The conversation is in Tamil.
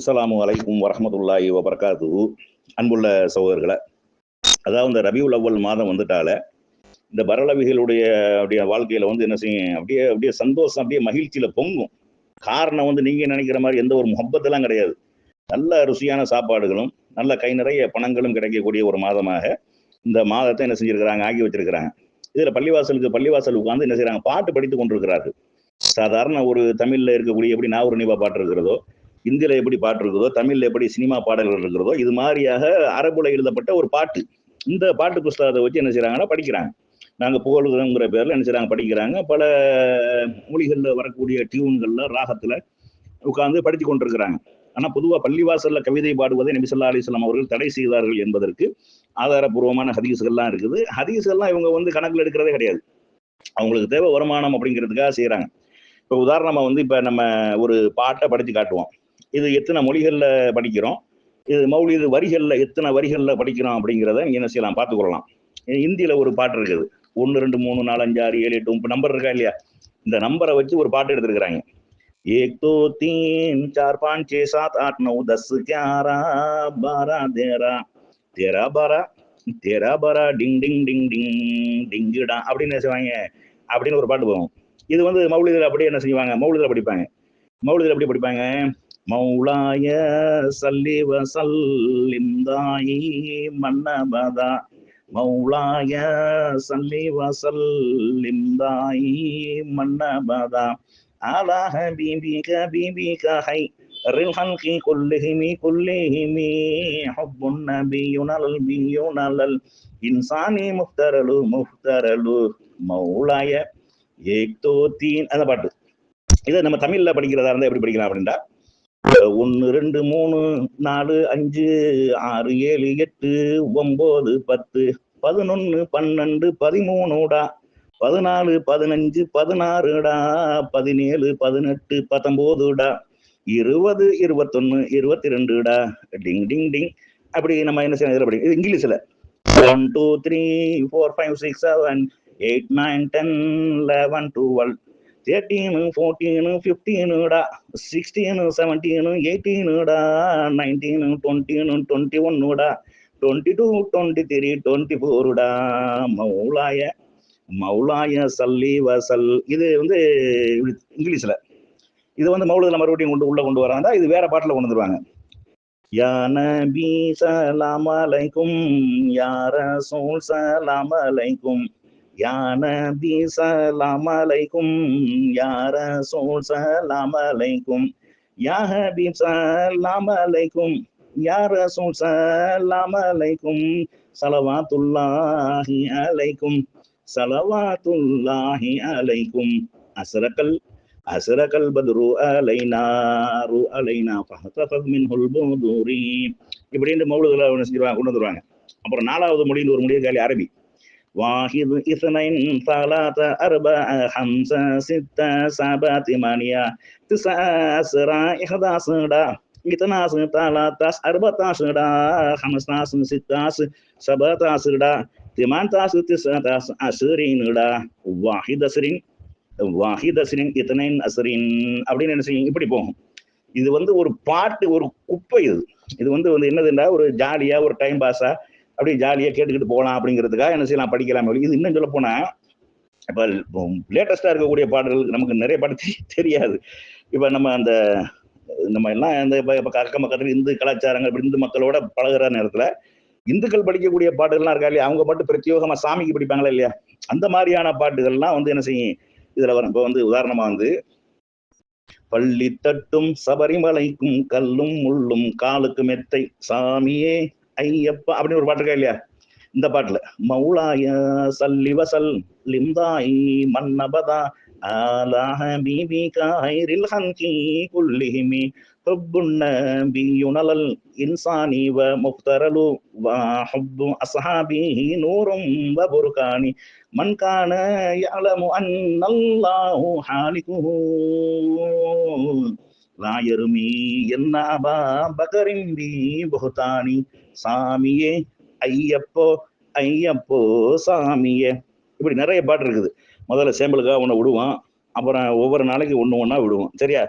அஸ்லாம் வலைக்கும் வரமத்துல்லாஹி வபர்காத்து அன்புள்ள சகோதரர்களை அதாவது இந்த ரபியுல் அவ்வல் மாதம் வந்துட்டால இந்த பரலவிகளுடைய அப்படியே வாழ்க்கையில வந்து என்ன செய்யும்? அப்படியே அப்படியே சந்தோஷம் அப்படியே மகிழ்ச்சியில பொங்கும். காரணம் வந்து நீங்க நினைக்கிற மாதிரி எந்த ஒரு முகப்பத்தெல்லாம் கிடையாது. நல்ல ருசியான சாப்பாடுகளும் நல்ல கை நிறைய பணங்களும் கிடைக்கக்கூடிய ஒரு மாதமாக இந்த மாதத்தை என்ன செஞ்சிருக்கிறாங்க? ஆக்கி வச்சிருக்கிறாங்க. இதுல பள்ளிவாசலுக்கு பள்ளிவாசல் உட்காந்து என்ன செய்யறாங்க பாட்டு படித்து கொண்டிருக்கிறார்கள். சாதாரண ஒரு தமிழ்ல இருக்கக்கூடிய எப்படி நாவூர் நிவா பாட்டு இருக்கிறதோ இந்தியில எப்படி பாட்டு இருக்குதோ தமிழ்ல எப்படி சினிமா பாடல்கள் இருக்கிறதோ இது மாதிரியாக அரபுல எழுதப்பட்ட ஒரு பாட்டு. இந்த பாட்டு புஸ்தகத்தை வச்சு என்ன செய்யறாங்கன்னா படிக்கிறாங்க. நாங்க புகழுங்கிற பேர்ல என்ன செய்யறாங்க படிக்கிறாங்க. பல மொழிகள்ல வரக்கூடிய டியூன்கள்ல ராகத்துல உட்கார்ந்து படித்து கொண்டிருக்கிறாங்க. ஆனா பொதுவா பள்ளிவாசல்ல கவிதை பாடுவதை நபிசல்லா அலிஸ்லாம் அவர்கள் தடை செய்தார்கள் என்பதற்கு ஆதாரபூர்வமான ஹதீஸ்கள்லாம் இருக்குது. ஹதீஸ்கள்லாம் இவங்க வந்து கணக்கில் எடுக்கிறதே கிடையாது. அவங்களுக்கு தேவை வருமானம் அப்படிங்கிறதுக்காக செய்யறாங்க இப்போ உதாரணமா வந்து இப்ப நம்ம ஒரு பாட்டை படித்து காட்டுவோம். இது எத்தனை மொழிகள்ல படிக்கிறோம் இது மௌலிது வரிகள்ல எத்தனை வரிகள்ல படிக்கிறோம் அப்படிங்கிறத நீங்க என்ன செய்யலாம் பார்த்துக்கொள்ளலாம் இந்தியில ஒரு பாட்டு இருக்குது ஒன்று ரெண்டு மூணு நாலு அஞ்சு ஆறு ஏழு எட்டு இப்போ நம்பர் இருக்கா இல்லையா இந்த நம்பரை வச்சு ஒரு பாட்டு எடுத்திருக்கிறாங்க एक दो तीन चार पाँच छः सात आठ नौ दस ग्यारह बारह तेरह तेरह बारह तेरह बारह டிங் டிங் டிங் டிங் டிங்குடா அப்படின்னு என்ன செய்வாங்க அப்படின்னு ஒரு பாட்டு போகும் இது வந்து மௌலிதில் அப்படியே என்ன செய்வாங்க மௌலிதில் படிப்பாங்க மௌலிதில் எப்படி படிப்பாங்க மௌலாய சல்லி வசல்லிம் தாயி மன்னபதா மௌலாய சல்லி வசல்லிம் தாயி மன்னபதா على حبيبك حبيبك خير الخلق كلهم كلهم حب النبي النبي الإنسان مفترل مفترل مولاي ஏக் தோ தீன் அந்த பாட்டு இதை நம்ம தமிழ்ல படிக்கிறதா இருந்தா எப்படி படிக்கலாம் அப்படின்னா ஒன்னு ரெண்டு மூணு நாலு அஞ்சு ஆறு ஏழு எட்டு ஒன்பது பத்து பதினொன்னு பன்னெண்டு பதிமூணுடா. பதினாலு பதினஞ்சு பதினாறுடா. பதினேழு பதினெட்டு பத்தொம்போதுடா. இருபது இருபத்தொன்னு இருபத்தி ரெண்டுடா டிங் டிங் டிங். அப்படி நம்ம என்ன செய்யணும்? படி இது இங்கிலீஷ்ல. One two three four five six seven eight nine ten eleven twelve thirteen fourteen ஃபிஃப்டீனுடா sixteen seventeen எயிட்டீனுடா nineteen twenty twenty ஒன்னுடா twenty two twenty three twenty ஃபோருடா மௌலாய மௌலாய சல்லி வசல் இது வந்து இங்கிலீஷில் இது வந்து மௌலதுல மறுபடியும் கொண்டு உள்ளே கொண்டு வராங்க இது வேற பாட்டில் கொண்டு வந்துருவாங்க யா நபி சலாம் அலைக்கும் யா ரசூல் சலாம் அலைக்கும் யா சலாம் அலைக்கும் யார ரசூல் சலாம் அலைக்கும் யா ஹபீப் சலாம் அலைக்கும் யா ரசூல் சலாம் அலைக்கும் சலவாத்துல்லாஹி அலைக்கும் சலவாத்துல்லாஹி அலைக்கும். அசரக்கல் அசரக்கல் பதுரு அலைனா ரு அலைனா ஃபஹதஃபத் மின்ஹுல் புதுரி. இப்படின்னு மௌலுகளை ஒன்று செஞ்சிருவாங்க கொண்டு வந்துருவாங்க. அப்புறம் நாலாவது மொழியில் ஒரு மொழியை காலி அரபி. வாஹிது இஸ்னைன் ثلاثة أربعة خمسة ستة سبعة ثمانية تسعة عشرة إحدى عشر اثناش ثلاثة أربعة عشر خمسة ستة سبعة عشر திமான்தாசு திசாதாசு அசுரின்டா வாஹித் அசுரின் வாஹித் அசுரின் இத்தனைன் அசுரின் அப்படின்னு என்ன செய்யும் இப்படி போகும் இது வந்து ஒரு பாட்டு ஒரு குப்பை இது இது வந்து வந்து என்னதுன்னா ஒரு ஜாலியா ஒரு டைம் பாஸா அப்படியே ஜாலியாக கேட்டுக்கிட்டு போகலாம் அப்படிங்கிறதுக்காக என்ன செய்யலாம்? படிக்கலாம். இது இன்னும் சொல்ல போனால் இப்போ லேட்டஸ்ட்டாக இருக்கக்கூடிய பாடல்கள் நமக்கு நிறைய பாட்டு தெரியாது. இப்போ நம்ம அந்த நம்ம எல்லாம் இந்த இப்போ அக்கம் மக்கள் இந்து கலாச்சாரங்கள் இந்து மக்களோட பழகுற நேரத்தில் இந்துக்கள் படிக்கக்கூடிய பாட்டுகள்லாம் இருக்கா இல்லையா? அவங்க பாட்டு பிரத்யோகமாக சாமிக்கு படிப்பாங்களா இல்லையா? அந்த மாதிரியான பாட்டுகள்லாம் வந்து என்ன செய்யும்? இதில் வரும். இப்போ வந்து உதாரணமாக வந்து பள்ளி தட்டும் சபரிமலைக்கும் கல்லும் முள்ளும் காலுக்கு மெத்தை. சாமியே ஐயப்பா அப்படின்னு ஒரு பாட்டு இருக்கா இல்லையா? இந்த பாட்டுல மௌலாய சல்லி வசல் லிம்தாய் மன்னபதா ஆலா ஹபீபிகா ஹைரில் ஹன்கி குல்லிஹிமி ஹுப்புன்ன பியுனலல் இன்சானி வ முக்தரலு வா ஹுப்பு அஸ்ஹாபி நூரும் வ புர்கானி மன் கான யஅலமு அன்னல்லாஹு ஹாலிகுஹு. ராயருமி என்னாபா பகரிம்பி புகுதானி சாமியே ஐயப்போ ஐயப்போ சாமியே. இப்படி நிறைய பாட்டு இருக்குது. முதல்ல சேம்பிளுக்காக ஒன்று விடுவான். அப்புறம் ஒவ்வொரு நாளைக்கு ஒன்று ஒன்றா விடுவோம் சரியா?